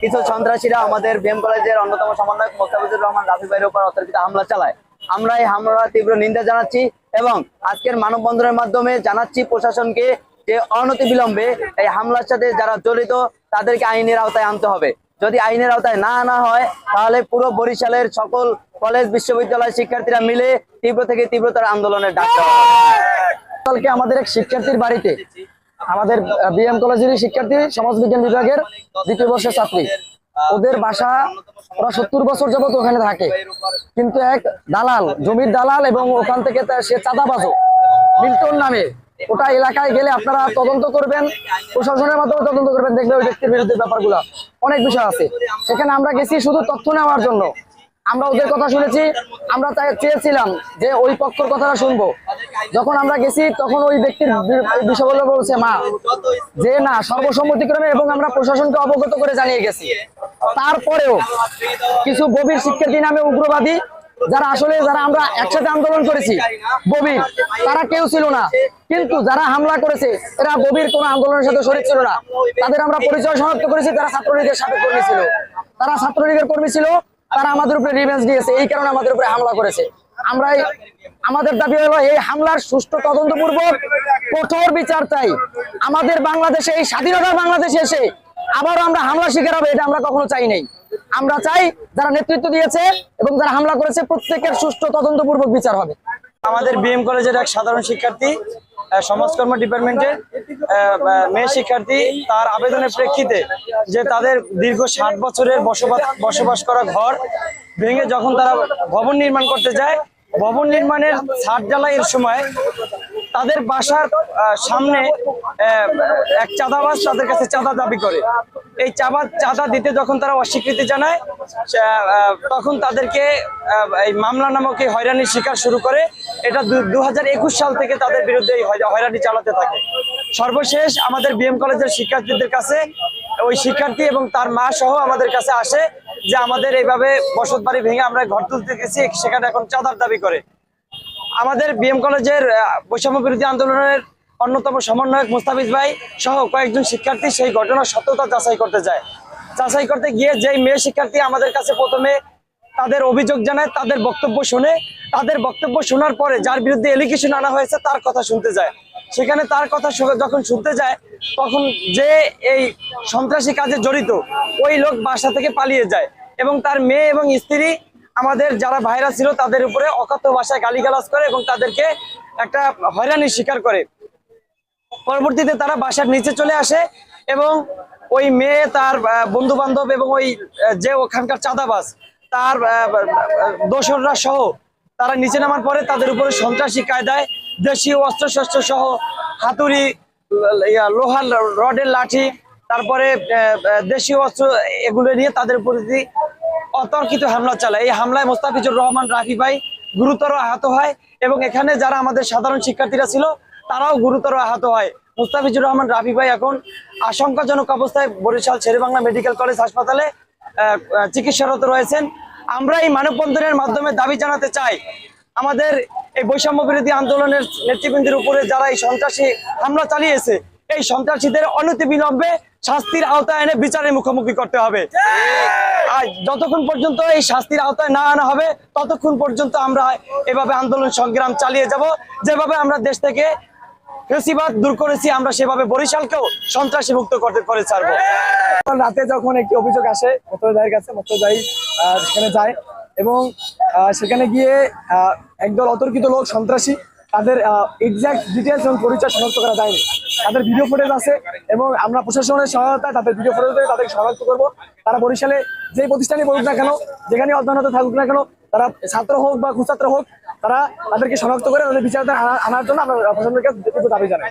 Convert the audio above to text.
কিছু সন্ত্রাসীরা আমাদের বিএম কলেজের অন্যতম সমন্বয়ক মোস্তাফিজুর রহমান রাফি ভাইয়ের উপর অতর্কিত হামলা চালায়। আমরা এই হামলা তীব্র নিন্দা জানাচ্ছি এবং আজকের মানববন্ধনের মাধ্যমে জানাচ্ছি প্রশাসনকে যে অনতি বিলম্বে এই হামলার সাথে যারা জড়িত, তাদেরকে আইনের আওতায় আনতে হবে। যদি আইনের আওতায় না আনা হয়, তাহলে পুরো বরিশালের সকল কলেজ, বিশ্ববিদ্যালয় শিক্ষার্থীরা মিলে তীব্র থেকে তীব্রতর আন্দোলনের ডাক দেওয়া আমাদের এক শিক্ষার্থীর বাড়িতে আমাদের বিএম কলেজেরই শিক্ষার্থী সমাজবিজ্ঞান বিভাগের দ্বিতীয় বর্ষের ছাত্রী। ওদের বাসা ওরা সত্তর বছর যাবত ওখানে থাকে। কিন্তু এক দালাল, জমির দালাল এবং ওখান থেকে সে চাঁদাবাজও মিল্টন নামে। ওটা এলাকায় গেলে আপনারা তদন্ত করবেন, প্রশাসনের মাধ্যমে তদন্ত করবেন, দেখবেন ওই ব্যক্তির বিরুদ্ধে ব্যাপারগুলো অনেক বিষয় আছে। সেখানে আমরা গেছি শুধু তথ্য নেওয়ার জন্য। আমরা ওদের কথা শুনেছি, আমরা তাই চেয়েছিলাম যে ওই পক্ষের কথাটা শুনব। যখন আমরা গেছি, তখন ওই ব্যক্তির বি- এই বিষয়গুলো বলছে, মা, যে না, সর্বসম্মতিক্রমে এবং আমরা প্রশাসনকে অবগত করে জানিয়ে গেছি। তারপরেও কিছু গভীর শিক্ষার্থী নামে উগ্রবাদী, যারা আসলে যারা আমরা একসাথে আন্দোলন করেছি ববির তারা কেউ ছিল না। কিন্তু যারা হামলা করেছে, এরা ববির কোনো আন্দোলনের সাথে শরীর ছিল না। তাদের আমরা পরিচয় শনাক্ত করেছি, তারা ছাত্রলীগের সাথে কর্মী ছিল। তারা ছাত্রলীগের কর্মী ছিল তারা আমাদের উপরে রিভেঞ্জ দিয়েছে, এই কারণে আমাদের উপরে হামলা করেছে। আমরা আমাদের দাবি হলো, এই হামলার সুষ্ঠু তদন্তপূর্বক কঠোর বিচার চাই। আমাদের বাংলাদেশে, এই স্বাধীনতার বাংলাদেশে এসে আবারও আমরা হামলা শিকার হবে, এটা আমরা কখনো চাই নাই। আমরা চাই যারা নেতৃত্ব দিয়েছে এবং যারা হামলা করেছে, প্রত্যেকের সুষ্ঠু তদন্তপূর্বক বিচার হবে। আমাদের বিএম কলেজের এক সাধারণ শিক্ষার্থী সমাজকর্ম ডিপার্টমেন্টের মেয়ে শিক্ষার্থী তার আবেদনের প্রেক্ষিতে যে তাদের দীর্ঘ ষাট বছরের বসবাস বসবাস করা ঘর ভেঙে যখন তারা ভবন নির্মাণ করতে যায়, ভবন নির্মাণের ছাদ জ্বালাইয়ের সময় তাদের বাসার সামনে এক চাঁদাবাজ তাদের কাছে চাঁদা দাবি করে। এই চাঁদা চাঁদা দিতে যখন তারা অস্বীকৃতি জানায় তখন তাদেরকে এই মামলা নামক এই হয়রানির শিকার শুরু করে। এটা দু হাজার একুশ সাল থেকে তাদের বিরুদ্ধে এই হয়রানি চালাতে থাকে। সর্বশেষ আমাদের বিএম কলেজের শিক্ষার্থীদের কাছে ওই শিক্ষার্থী এবং তার মা সহ আমাদের কাছে আসে যে আমাদের এইভাবে বসত বাড়ি ভেঙে আমরা ঘর তুলতে গেছি, সেখানে এখন চাঁদার দাবি করে। আমাদের বিএম কলেজের বৈষম্য বিরোধী আন্দোলনের অন্যতম সমন্বয়ক মুস্তাফিজ ভাই সহ কয়েকজন শিক্ষার্থী সেই ঘটনার সত্যতা যাচাই করতে যায়। যাচাই করতে গিয়ে যেই মেয়ে শিক্ষার্থী আমাদের কাছে প্রথমে তাদের অভিযোগ জানায়, তাদের বক্তব্য শুনে, তাদের বক্তব্য শোনার পরে যার বিরুদ্ধে এলিগেশন আনা হয়েছে তার কথা শুনতে যায়। সেখানে তার কথা যখন শুনতে যায়, তখন যে এই সন্ত্রাসী কাজে জড়িত, ওই লোক বাসা থেকে পালিয়ে যায় এবং তার মেয়ে এবং স্ত্রী আমাদের যারা ভাইরা ছিল তাদের উপরে অকথ্য ভাষায় গালিগালাজ করে এবং তাদেরকে একটা হয়রানির শিকার করে। পরবর্তীতে তারা বাসার নিচে চলে আসে এবং ওই মেয়ে, তার বন্ধু বান্ধব এবং ওই যে ওখানকার চাঁদাবাজ, তার দোসররা সহ তারা নিচে নামার পরে তাদের উপরে সন্ত্রাসী কায়দায় দেশীয় অস্ত্রশস্ত্র সহ হাতুড়ি লোহার রডের লাঠি, তারপরে দেশীয় অস্ত্র এগুলো নিয়ে তাদের প্রতি অতর্কিত হামলা চালায়। এই হামলায় মোস্তাফিজুর রহমান, রাফি ভাই গুরুতর আহত হয় এবং এখানে যারা আমাদের সাধারণ শিক্ষার্থীরা ছিল, তারাও গুরুতর আহত হয়। মুস্তাফিজুর রহমান, রাফি ভাই এখন আশঙ্কাজনক অবস্থায় বরিশাল শেরেবাংলা মেডিকেল কলেজ হাসপাতালে চিকিৎসারত রয়েছেন। আমরা এই মানববন্ধনের মাধ্যমে দাবি জানাতে চাই, আমাদের এই বৈষম্য বিরোধী আন্দোলনের নেতৃবৃন্দের উপরে যারা এই সন্ত্রাসী হামলা চালিয়েছে এই সন্ত্রাসীদের অনতি বিলম্বে শাস্তির আওতায় এনে বিচারের মুখোমুখি করতে হবে। আর যতক্ষণ পর্যন্ত এই শাস্তির আওতায় না আনা হবে ততক্ষণ পর্যন্ত আমরা এভাবে আন্দোলন সংগ্রাম চালিয়ে যাব। যেভাবে আমরা দেশ থেকে ফেসিবাদ দূর করেছি আমরা সেভাবে বরিশালকেও সন্ত্রাসী মুক্ত করতে করে ছাড়বো। রাতে যখন একটি অভিযোগ আসে মতদায়ের কাছে মতদায়ী সেখানে যায় এবং সেখানে গিয়ে আহ, একদল অতর্কিত লোক সন্ত্রাসী তাদের এক্সাক্ট ডিটেলস এবং পরিচয় শনাক্ত করা যায়নি। তাদের ভিডিও ফুটেজ আছে এবং আমরা প্রশাসনের সহায়তায় তাদের ভিডিও ফুটেজ দিয়ে তাদেরকে শনাক্ত করব। তারা বরিশালে যেই প্রতিষ্ঠানে বলুক না কেন যেখানে অধ্যয়নত থাকুক না কেন, তারা ছাত্র হোক বা কুছাত্র হোক, তারা তাদেরকে শনাক্ত করে তাদের বিচার আনার জন্য আমরা প্রশাসনের কাছে দাবি জানাই।